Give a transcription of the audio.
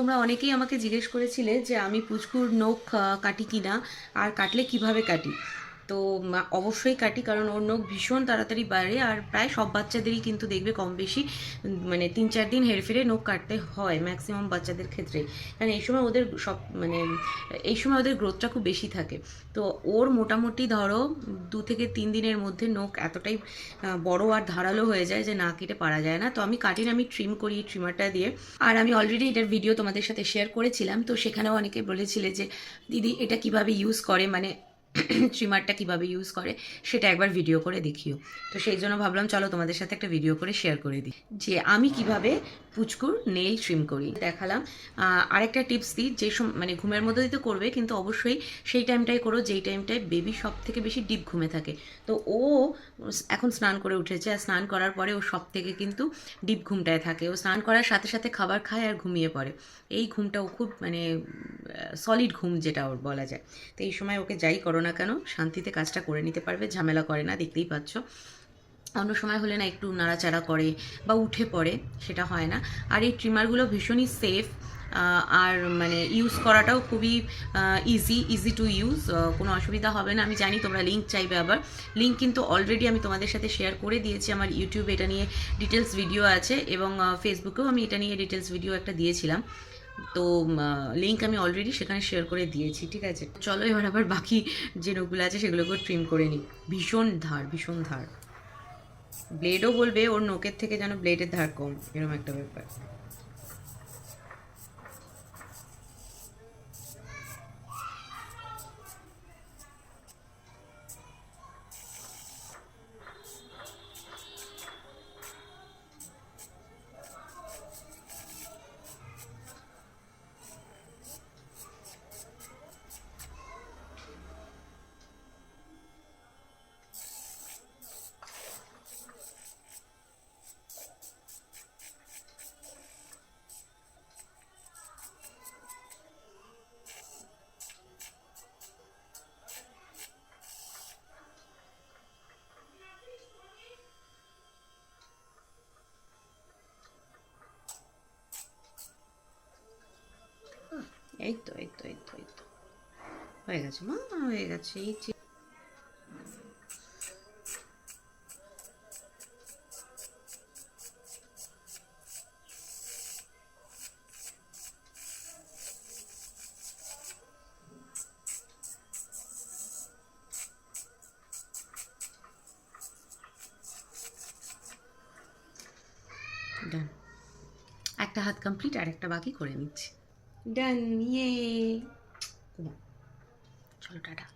তোমরা অনেকেই আমাকে জিজ্ঞেস করেছিলে যে আমি পুচকুর নখ কাটি কিনা, আর কাটলে কীভাবে কাটি? তো অবশ্যই কাটি, কারণ ওর নখ ভীষণ তাড়াতাড়ি বাড়ে আর প্রায় সব বাচ্চাদেরই কিন্তু দেখবে কম বেশি মানে তিন চার দিন হেরফেরে নখ কাটতে হয় ম্যাক্সিমাম বাচ্চাদের ক্ষেত্রে। কারণ এই সময় ওদের সব মানে এই সময় ওদের গ্রোথটা খুব বেশি থাকে। তো ওর মোটামুটি ধরো দু থেকে তিন দিনের মধ্যে নখ এতটাই বড় আর ধারালো হয়ে যায় যে না কেটে পারা যায় না। তো আমি কাটি না আমি ট্রিম করি ট্রিমারটা দিয়ে। আর আমি অলরেডি এটার ভিডিও তোমাদের সাথে শেয়ার করেছিলাম, তো সেখানেও অনেকে বলেছিলে যে, দিদি, এটা কীভাবে ইউজ করে? মানে ট্রিমারটা কীভাবে ইউজ করে, সেটা একবার ভিডিও করে দেখিও। তো সেই জন্য ভাবলাম, চলো তোমাদের সাথে একটা ভিডিও করে শেয়ার করে দিই। যে আমি কীভাবে পুচকুর নেল ট্রিম করি। দেখালাম। আরেকটা টিপস দিই, যে মানে ঘুমের মধ্যে দিতে করবে, কিন্তু অবশ্যই সেই টাইমটাই করো, যেই টাইমটায় বেবি সব থেকে বেশি ডিপ ঘুমে থাকে। তো ও এখন স্নান করে উঠেছে, আর স্নান করার পরে ও সব থেকে কিন্তু ডিপ ঘুমটায় থাকে। ও স্নান করার সাথে সাথে খাবার খায় আর ঘুমিয়ে পড়ে। এই ঘুমটা ও খুব মানে সলিড ঘুম যেটা ওর বলা যায়। তো এই সময় ওকে যাই করো না কেন, শান্তিতে কাজটা করে নিতে পারবে, ঝামেলা করে না, দেখতেই পাচ্ছ। অন্য সময় হলে না একটু নাড়াচাড়া করে বা উঠে পড়ে, সেটা হয় না। আর এই ট্রিমারগুলো ভীষণই সেফ আর মানে ইউজ করাটাও খুবই ইজি ইজি টু ইউজ কোনো অসুবিধা হবে না। আমি জানি তোমরা লিঙ্ক চাইবে আবার। লিঙ্ক কিন্তু অলরেডি আমি তোমাদের সাথে শেয়ার করে দিয়েছি। আমার ইউটিউবে এটা নিয়ে ডিটেলস ভিডিও আছে এবং ফেসবুকেও আমি এটা নিয়ে ডিটেলস ভিডিও একটা দিয়েছিলাম। তো লিঙ্ক আমি অলরেডি সেখানে শেয়ার করে দিয়েছি, ঠিক আছে? চলো এবার আবার বাকি যে নখগুলো আছে সেগুলোকে ট্রিম করে নিই। ভীষণ ধার ভীষণ ধার। ব্লেডও বলবে ওর নোকের থেকে যেন ব্লেডের ধার কম এরকম একটা ব্যাপার। এই তো এই তো এই তো এই তো হয়ে গেছে, মা, হয়ে গেছে, এই ডান একটা হাত কমপ্লিট আর একটা বাকি করে নিচ্ছি। ডান ইয়ে চলো টাটা